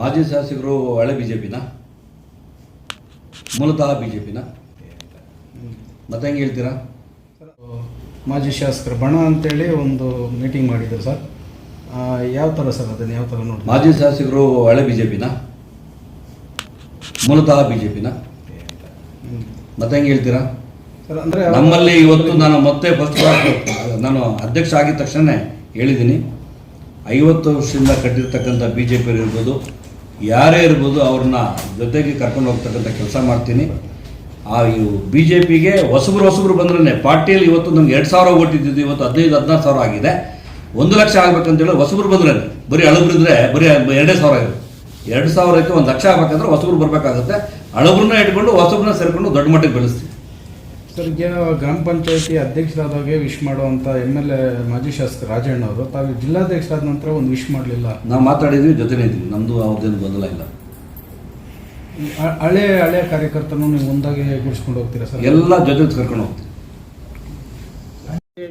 ಮಾಜಿ ಶಾಸಕರು ಹಳೆ ಬಿ ಜೆ ಪಿನ ಮೂಲತಃ ಬಿ ಜೆ ಪಿನ ಮತ್ತೆ ಹೆಂಗೆ ಹೇಳ್ತೀರಾ? ಮಾಜಿ ಶಾಸಕರು ಬಣ ಅಂತೇಳಿ ಒಂದು ಮೀಟಿಂಗ್ ಮಾಡಿದ್ರು ಸರ್. ಯಾವ ಥರ ಸರ್ ಅದನ್ನು ಯಾವ ಥರ ನೋಡಿ ಮಾಜಿ ಶಾಸಕರು ಹಳೆ ಬಿ ಜೆ ಪಿನ ಮೂಲತಃ ಬಿ ಜೆ ಪಿನ ಮತ್ತೆ ಹೆಂಗೆ ಹೇಳ್ತೀರಾ? ಸರ್ ಅಂದರೆ ನಮ್ಮಲ್ಲಿ ಇವತ್ತು ನಾನು ಮತ್ತೆ ಫಸ್ಟ್ ನಾನು ಅಧ್ಯಕ್ಷ ಆಗಿದ ತಕ್ಷಣ ಹೇಳಿದ್ದೀನಿ. ಐವತ್ತು ವರ್ಷದಿಂದ ಕಟ್ಟಿರ್ತಕ್ಕಂಥ ಬಿ ಜೆ ಪಿ ಇರ್ಬೋದು ಯಾರೇ ಇರ್ಬೋದು ಅವ್ರನ್ನ ಜೊತೆಗೆ ಕರ್ಕೊಂಡು ಹೋಗ್ತಕ್ಕಂಥ ಕೆಲಸ ಮಾಡ್ತೀನಿ. ಆ, ಇವು ಬಿ ಜೆ ಪಿಗೆ ಹೊಸಬ್ರು ಹೊಸಬ್ರು ಬಂದ್ರೆ ಪಾರ್ಟಿಯಲ್ಲಿ ಇವತ್ತು ನಮ್ಗೆ ಎರಡು ಸಾವಿರ ಓಟ್ ಇದ್ದಿದ್ದು ಇವತ್ತು ಹದಿನೈದು, ಹದಿನಾರು ಸಾವಿರ ಆಗಿದೆ. ಒಂದು ಲಕ್ಷ ಆಗ್ಬೇಕಂತೇಳಿ ಹೊಸಬ್ರು ಬಂದ್ರೆ ಬರೀ ಅಳಬ್ರಿದ್ರೆ ಬರೀ ಎರಡೇ ಸಾವಿರ ಆಗಿದೆ. ಎರಡು ಸಾವಿರಕ್ಕೆ ಒಂದು ಲಕ್ಷ ಆಗ್ಬೇಕಂದ್ರೆ ಹೊಸಬ್ರು ಬರಬೇಕಾಗುತ್ತೆ. ಅಳಬ್ರನ್ನ ಇಟ್ಕೊಂಡು ಹೊಸಬ್ರನ್ನ ಸೇರಿಕೊಂಡು ದೊಡ್ಡ ಮಟ್ಟಿಗೆ ಬೆಳೆಸ್ತೀವಿ ಸರ್ ಈಗ ಗ್ರಾಮ ಪಂಚಾಯತಿ ಅಧ್ಯಕ್ಷರಾದಾಗೆ ವಿಶ್ ಮಾಡುವಂಥ ಎಂ ಎಲ್ ಎ ಮಾಜಿ ಶಾಸಕ ರಾಜಣ್ಣ ಅವರು ತಾವು ಜಿಲ್ಲಾಧ್ಯಕ್ಷರಾದ ನಂತರ ಒಂದು ವಿಶ್ ಮಾಡಲಿಲ್ಲ. ನಾವು ಮಾತಾಡಿದ್ವಿ ಜೊತೆನೇ ಇದ್ವಿ. ನಮ್ಮದು ಅವ್ರದ್ದೇನು ಗೊಂದಲ ಇಲ್ಲ. ಹಳೆ ಹಳೆ ಕಾರ್ಯಕರ್ತನೂ ನೀವು ಒಂದಾಗೆ ಗುಡಿಸ್ಕೊಂಡು ಹೋಗ್ತೀರಾ ಸರ್? ಎಲ್ಲ ಜೊತೆ ಕರ್ಕೊಂಡು ಹೋಗ್ತೀವಿ.